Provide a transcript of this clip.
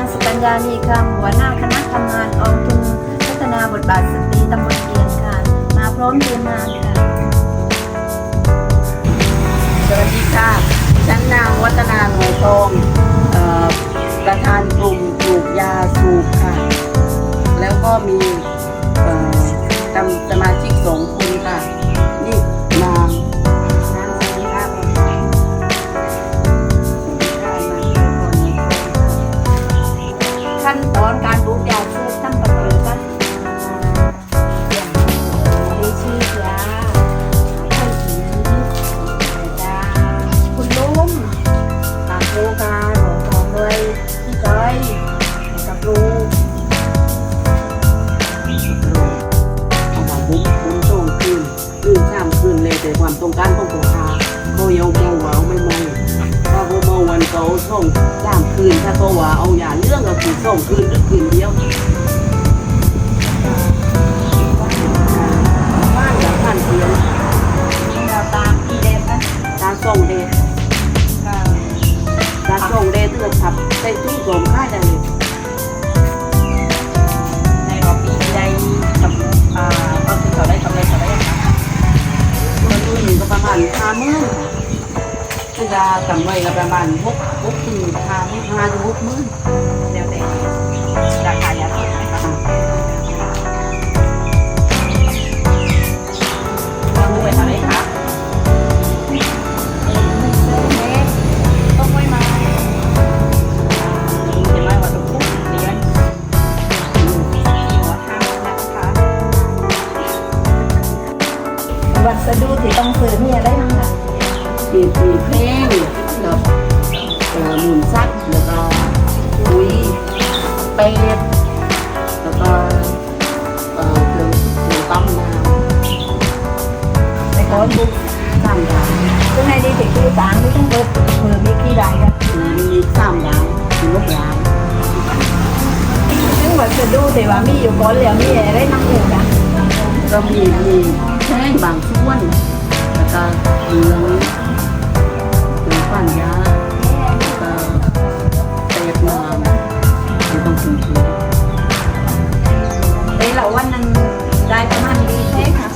นีคำหัวหน้าคณะทำงานกองทุนพัฒนาบทบาทสตรีตำบลเกียงค่ะ มาพร้อมทีมงานค่ะ สวัสดีค่ะฉันนางวัฒนาหนูทองเอ่อประธานกลุ่มปลูกยาสูบค่ะ แล้วก็มี เลยแต่ความต้องการของตัวคาเขายังมองว่าเอาไม่ไม่ถ้าเขามองวันเขาส่งสามคืนถ้าเขาว่าเอาอย่าเรื่องก็คือส่งคืนหรือคืนเดียวบ้านกับท่านเพียงเราตามพี่เดฟนะตาส่งเดชตาส่งเดชเตือนขับใส่ตู้สม ประมาณห้าหมื่นคือจะกำไรก็ประมาณหกหกถึงห้าหมื่นห้าถึงหกหมื่นเดี๋ยวแต่ราคายาที่ไหนคะเรารู้ไปทางไหนคะต้องไม่มาเห็นไหว่าทุกคนเรียนหัวทางนะคะวัสดุที่ต้องซื้อมีอะไรบ้าง มีมีเพลงแล้วเอ่อหมุนซักแล้วก็คุยเป็ดแล้วก็เอ่อเครื่องเครื่องต้มน้ในคอนบุ๊กำสามดาวซึ่งในนี้ถึงคือสางไม่ต้องเปิดเปิดมีกี่รายครับมีสามดาวมีลูกหลานซึ่งวัสดุที่ว่ามีอยู่ก่อนแล้วมีอะไรนั่งอยู่นะก็มีมีแท่งบางส่วนแล้วก็เหลือง แต่วันหนึงได้ประมาณนี้ใช่ไหมคะ